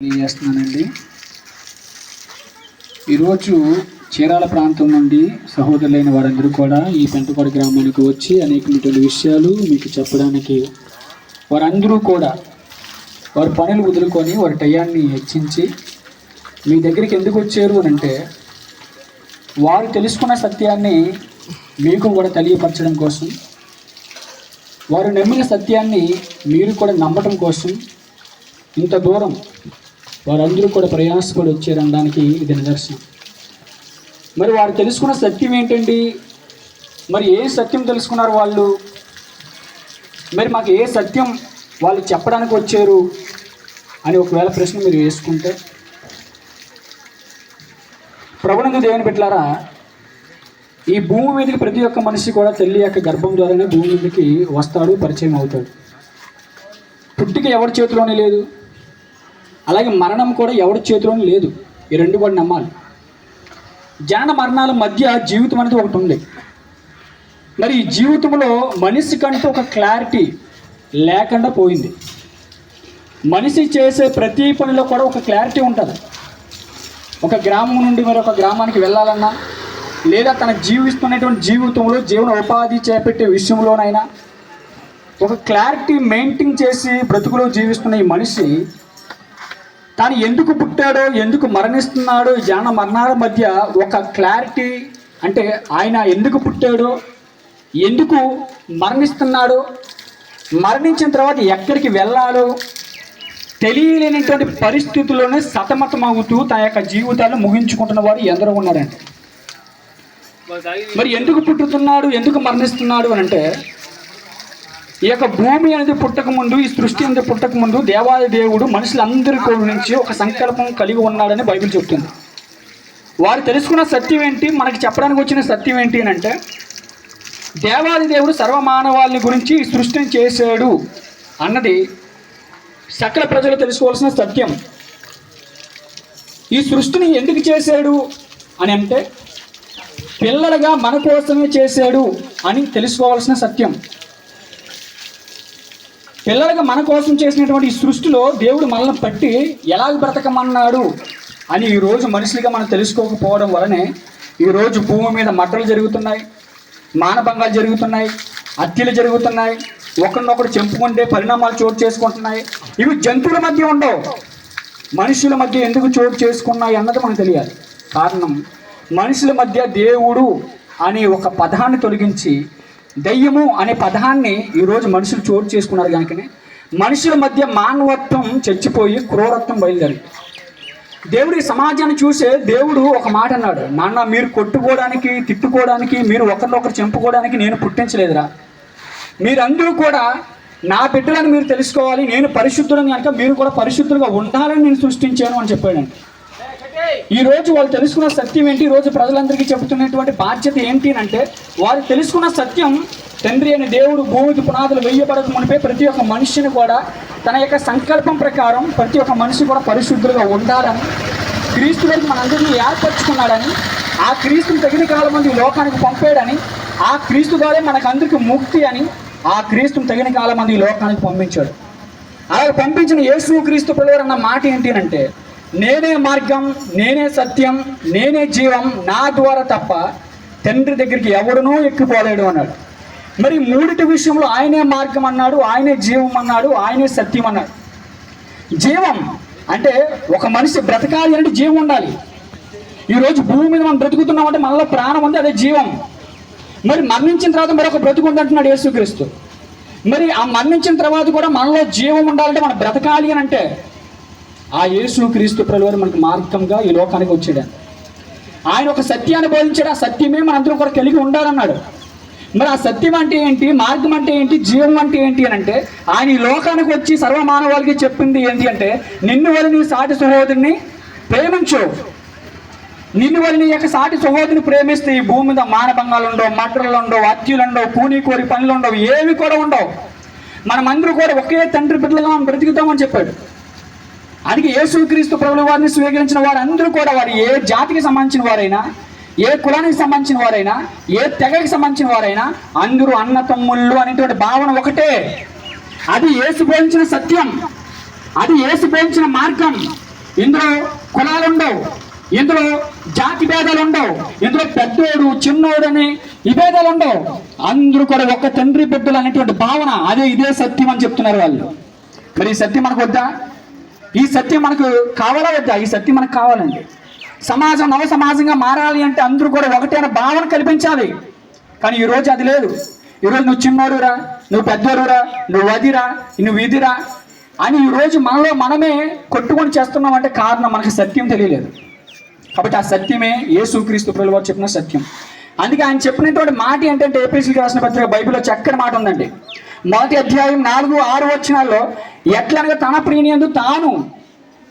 తెలియజేస్తున్నానండి. ఈరోజు చీరాల ప్రాంతం నుండి సహోదరులైన వారందరూ కూడా ఈ పెంటపాడు గ్రామానికి వచ్చి అనేకమైనటువంటి విషయాలు మీకు చెప్పడానికి వారందరూ కూడా వారి పనులు వదులుకొని వారి టయాన్ని హెచ్చించి మీ దగ్గరికి ఎందుకు వచ్చారు అని అంటే వారు తెలుసుకున్న సత్యాన్ని మీకు కూడా తెలియపరచడం కోసం వారు నమ్మిన సత్యాన్ని మీరు కూడా నమ్మటం కోసం ఇంత దూరం వారందరూ కూడా ప్రయాసపడి వచ్చారనడానికి ఇది నిదర్శనం. మరి వారు తెలుసుకున్న సత్యం ఏంటండి? మరి ఏ సత్యం తెలుసుకున్నారు వాళ్ళు? మరి మాకు ఏ సత్యం వాళ్ళు చెప్పడానికి వచ్చారు అని ఒకవేళ ప్రశ్న మీరు వేసుకుంటే? ప్రభునందు దేవుని పెట్టారా ఈ భూమి మీదకి ప్రతి ఒక్క మనిషి కూడా తల్లి యొక్క గర్భం ద్వారానే భూమి మీదకి వస్తాడు పరిచయం అవుతాడు. పుట్టిక ఎవరి చేతిలోనే లేదు. అలాగే మరణం కూడా ఎవరి చేతిలోనే లేదు. ఈ రెండు కూడా నమ్మాలి. జనన మరణాల మధ్య జీవితం అనేది ఒకటి ఉంది. మరి ఈ జీవితంలో మనిషికంటూ ఒక క్లారిటీ లేకుండా పోయింది. మనిషి చేసే ప్రతి పనిలో కూడా ఒక క్లారిటీ ఉంటుంది. ఒక గ్రామం నుండి మరొక గ్రామానికి వెళ్ళాలన్నా లేదా తన జీవిస్తున్నటువంటి జీవితంలో జీవన ఉపాధి చేపట్టే విషయంలోనైనా ఒక క్లారిటీ మెయింటైన్ చేసి బ్రతుకులో జీవిస్తున్న ఈ మనిషి తాను ఎందుకు పుట్టాడో ఎందుకు మరణిస్తున్నాడో జన మరణాల మధ్య ఒక క్లారిటీ అంటే ఆయన ఎందుకు పుట్టాడో ఎందుకు మరణిస్తున్నాడో మరణించిన తర్వాత ఎక్కడికి వెళ్ళాలో తెలియలేనటువంటి పరిస్థితుల్లోనే సతమతమవుతూ తన యొక్క జీవితాన్ని ముగించుకుంటున్న వారు ఎందరో ఉన్నారండి. మరి ఎందుకు పుట్టుతున్నాడు ఎందుకు మరణిస్తున్నాడు అని అంటే ఈ యొక్క భూమి అనేది పుట్టక ముందు ఈ సృష్టి అనేది పుట్టక ముందు దేవాది దేవుడు మనుషులందరి నుంచి ఒక సంకల్పం కలిగి ఉన్నాడని బైబిల్ చెప్తుంది. వారు తెలుసుకున్న సత్యం ఏంటి? మనకి చెప్పడానికి వచ్చిన సత్యం ఏంటి అని అంటే దేవాది దేవుడు సర్వమానవాళ్ళని గురించి ఈ సృష్టిని చేశాడు అన్నది సకల ప్రజలు తెలుసుకోవాల్సిన సత్యం. ఈ సృష్టిని ఎందుకు చేశాడు అని అంటే పిల్లలుగా మన కోసమే చేశాడు అని తెలుసుకోవాల్సిన సత్యం. పిల్లలుగా మన కోసం చేసినటువంటి ఈ సృష్టిలో దేవుడు మనల్ని పట్టి ఎలా బ్రతకమన్నాడు అని ఈరోజు మనుషులుగా మనం తెలుసుకోకపోవడం వలనే ఈరోజు భూమి మీద మట్టలు జరుగుతున్నాయి మానభంగాలు జరుగుతున్నాయి హత్యలు జరుగుతున్నాయి ఒకరినొకరు చెంపుకుంటే పరిణామాలు చోటు చేసుకుంటున్నాయి. ఇవి జంతువుల మధ్య ఉండవు. మనుషుల మధ్య ఎందుకు చోటు చేసుకున్నాయి అన్నది మనకు తెలియాలి. కారణం మనుషుల మధ్య దేవుడు అనే ఒక పదాన్ని తొలగించి దయ్యము అనే పదాన్ని ఈరోజు మనుషులు చోటు చేసుకున్నారు కనుకనే మనుషుల మధ్య మానవత్వం చచ్చిపోయి క్రూరత్వం బయలుదేరి దేవుడి సమాజాన్ని చూసే దేవుడు ఒక మాట అన్నాడు నాన్న మీరు కొట్టుకోవడానికి తిట్టుకోవడానికి మీరు ఒకరినొకరు చంపుకోవడానికి నేను పుట్టించలేదురా. మీరందరూ కూడా నా బిడ్డలను మీరు తెలుసుకోవాలి నేను పరిశుద్ధులను కనుక మీరు కూడా పరిశుద్ధులుగా ఉండాలని నేను సృష్టించాను అని చెప్పాడండి. ఈ రోజు వాళ్ళు తెలుసుకున్న సత్యం ఏంటి? ఈ రోజు ప్రజలందరికీ చెబుతున్నటువంటి బాధ్యత ఏంటి అని అంటే వారు తెలుసుకున్న సత్యం తండ్రి అనే దేవుడు భూమికి పునాదులు వెయ్యబడక మునిపే ప్రతి ఒక్క మనిషిని కూడా తన యొక్క సంకల్పం ప్రకారం ప్రతి ఒక్క మనిషి కూడా పరిశుద్ధులుగా ఉండాలని క్రీస్తు వరకు మనందరినీ ఏర్పరచుకున్నాడని ఆ క్రీస్తుని తగిన కాలం మంది ఈ లోకానికి పంపాడని ఆ క్రీస్తు ద్వారా మనకందరికీ ముక్తి అని ఆ క్రీస్తుని తగిన కాలం మంది ఈ లోకానికి పంపించాడు. అలా పంపించిన యేసు క్రీస్తు పిల్లవారు అన్న మాట ఏంటి అంటే నేనే మార్గం నేనే సత్యం నేనే జీవం నా ద్వారా తప్ప తండ్రి దగ్గరికి ఎవడనూ ఎక్కిపోలేడు అన్నాడు. మరి మూడిటి విషయంలో ఆయనే మార్గం అన్నాడు ఆయనే జీవం అన్నాడు ఆయనే సత్యం అన్నాడు. జీవం అంటే ఒక మనిషి బ్రతకాలి అంటే జీవం ఉండాలి. ఈరోజు భూమి మీద మనం బ్రతుకుతున్నామంటే మనలో ప్రాణం ఉంది అదే జీవం. మరి మరణించిన తర్వాత మరొక బ్రతుకు ఉందంటున్నాడు యేసుక్రీస్తు. మరి ఆ మరణించిన తర్వాత కూడా మనలో జీవం ఉండాలంటే మనం బ్రతకాలి అని అంటే ఆ యేసు క్రీస్తు ప్రభువారు మనకు మార్గంగా ఈ లోకానికి వచ్చాడు. ఆయన ఒక సత్యాన్ని బోధించాడు. ఆ సత్యమే మనందరం కూడా కలిగి ఉండాలన్నాడు. మరి ఆ సత్యం అంటే ఏంటి? మార్గం అంటే ఏంటి? జీవం అంటే ఏంటి అని అంటే ఆయన ఈ లోకానికి వచ్చి సర్వమానవాళికి చెప్పింది ఏంటి అంటే నిన్ను వల్ల నీ సాటి సహోదరుని ప్రేమించు. నిన్ను వల్ల నీ యొక్క సాటి సహోదరుని ప్రేమిస్తే ఈ భూమి మీద మానభంగాలు ఉండవు మటర్లు ఉండవు హత్యలు ఉండవు పూని కోరి పనులు ఉండవు ఏవి కూడా ఉండవు. మనమందరూ కూడా ఒకే తండ్రి బిడ్డలుగా మనం బ్రతుకుతామని చెప్పాడు. అందుకే యేసుక్రీస్తు ప్రభుల వారిని స్వీకరించిన వారందరూ కూడా వారు ఏ జాతికి సంబంధించిన వారైనా ఏ కులానికి సంబంధించిన వారైనా ఏ తెగకి సంబంధించిన వారైనా అందరూ అన్న తమ్ముళ్ళు అనేటువంటి భావన ఒకటే. అది ఏసు బోధించిన సత్యం. అది ఏసు బోధించిన మార్గం. ఇందులో కులాలు ఉండవు. ఇందులో జాతి భేదాలు ఉండవు. ఇందులో పెద్దోడు చిన్నోడు అని ఈ భేదాలు ఉండవు. అందరూ కూడా ఒక తండ్రి బిడ్డలు అనేటువంటి భావన అదే ఇదే సత్యం అని చెప్తున్నారు వాళ్ళు. మరి ఈ సత్యం మనకు వద్దా ఈ సత్యం మనకు కావాలా వద్దా? ఈ సత్యం మనకు కావాలండి. సమాజం నవ సమాజంగా మారాలి అంటే అందరూ కూడా ఒకటే అనే భావన కల్పించాలి. కానీ ఈ రోజు అది లేదు. ఈరోజు నువ్వు చిన్నోడురా నువ్వు పెద్దోడురా నువ్వు అదిరా నువ్వు ఇదిరా అని ఈ రోజు మనలో మనమే కొట్టుకొని చేస్తున్నాం అంటే కారణం మనకి సత్యం తెలియలేదు. కాబట్టి ఆ సత్యమే యేసుక్రీస్తు ప్రభుల వారు చెప్పిన సత్యం. అందుకే ఆయన చెప్పినటువంటి మాట ఏంటంటే ఏపీసీకి రాసిన పత్రిక బైబిల్లో చక్కని మాట ఉందండి. మొదటి అధ్యాయం నాలుగు ఆరు వచ్చినాల్లో ఎట్లనగా తన ప్రియనియందు తాను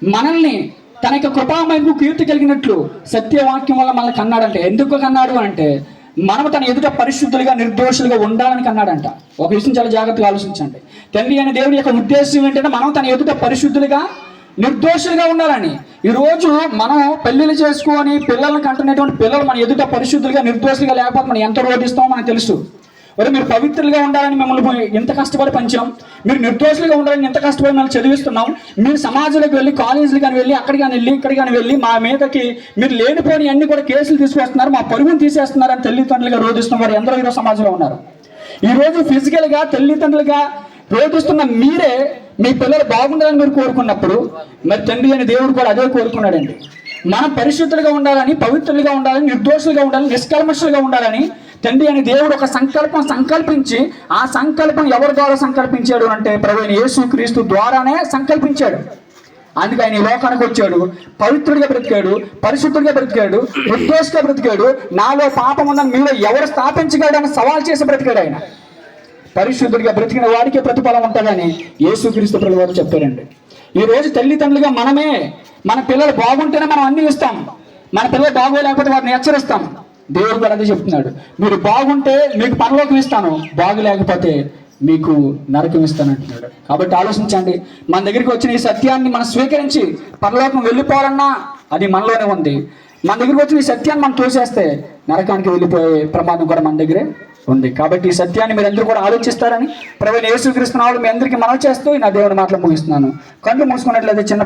మనల్ని తన యొక్క కృపామయంకు కీర్తి కలిగినట్లు సత్యవాక్యం వల్ల మనల్ని కన్నాడంటే. ఎందుకు కన్నాడు అంటే మనం తన ఎదుట పరిశుద్ధులుగా నిర్దోషులుగా ఉండాలని కన్నాడంట. ఒక విషయం చాలా జాగ్రత్తగా ఆలోచించండి. తండ్రి అనే దేవుని యొక్క ఉద్దేశం ఏంటంటే మనం తన ఎదుట పరిశుద్ధులుగా నిర్దోషులుగా ఉండాలని. ఈరోజు మనం పెళ్ళిళ్ళు చేసుకొని పిల్లలను కంటున్నటువంటి పిల్లలు మన ఎదుట పరిశుద్ధులుగా నిర్దోషులుగా లేకపోతే మనం ఎంత రోధిస్తామో మనకు తెలుసు. మరి మీరు పవిత్రులుగా ఉండాలని మిమ్మల్ని ఎంత కష్టపడి పంచాం మీరు నిర్దోషులుగా ఉండాలని ఎంత కష్టపడి మిమ్మల్ని చదివిస్తున్నాం? మీరు సమాజంలోకి వెళ్ళి కాలేజీలు కానీ వెళ్ళి అక్కడికి కానీ వెళ్ళి ఇక్కడికి కానీ వెళ్ళి మా మీదకి మీరు లేనిపోని అన్ని కూడా కేసులు తీసుకొస్తున్నారు మా పరుగును తీసేస్తున్నారని తల్లిదండ్రులుగా రోధిస్తున్న వారు ఎందరో ఈరోజు సమాజంలో ఉన్నారు. ఈరోజు ఫిజికల్గా తల్లిదండ్రులుగా రోధిస్తున్న మీరే మీ పిల్లలు బాగుండాలని మీరు కోరుకున్నప్పుడు మరి తండ్రి అని దేవుడు కూడా అదే కోరుకున్నాడండి. మనం పరిశుద్ధులుగా ఉండాలని పవిత్రులుగా ఉండాలని నిర్దోషులుగా ఉండాలని నిష్కల్మషులుగా ఉండాలని తండ్రి అని దేవుడు ఒక సంకల్పం సంకల్పించి ఆ సంకల్పం ఎవరి ద్వారా సంకల్పించాడు అంటే ప్రవీణ యేసుక్రీస్తు ద్వారానే సంకల్పించాడు. అందుకే ఆయన ఈ లోకానికి వచ్చాడు. పవిత్రుడిగా బ్రతికాడు పరిశుద్ధుడిగా బ్రతికాడు ఉద్దేశంగా బ్రతికాడు. నాలో పాపం ఉందని మీలో ఎవరు స్థాపించగలడు అని సవాల్ చేసి బ్రతికాడు ఆయన. పరిశుద్ధుడిగా బ్రతికిన వాడికే ప్రతిఫలం ఉంటుందని యేసుక్రీస్తు ప్రభు వారు చెప్పారండి. ఈ రోజు తల్లిదండ్రులుగా మనమే మన పిల్లలు బాగుంటేనే మనం అన్ని ఇస్తాం. మన పిల్లలు బాగోలేకపోతే వారిని హెచ్చరిస్తాం. దేవుడు కూడా అదే చెప్తున్నాడు. మీరు బాగుంటే మీకు పరలోకం ఇస్తాను. బాగులేకపోతే మీకు నరకం ఇస్తాను అంటున్నాడు. కాబట్టి ఆలోచించండి. మన దగ్గరికి వచ్చిన ఈ సత్యాన్ని మనం స్వీకరించి పరలోకం వెళ్ళిపోవాలన్నా అది మనలోనే ఉంది. మన దగ్గరికి వచ్చిన ఈ సత్యాన్ని మనం తోసేస్తే నరకానికి వెళ్ళిపోయే ప్రమాదం కూడా మన దగ్గరే ఉంది. కాబట్టి ఈ సత్యాన్ని మీరు అందరూ కూడా ఆలోచిస్తారని ప్రవీణ యేసుక్రీస్తున్న వాళ్ళు మీ అందరికీ మనం చేస్తూ నా దేవుని మాటలు ముగిస్తున్నాను. కళ్ళు మూసుకున్నట్లయితే చిన్న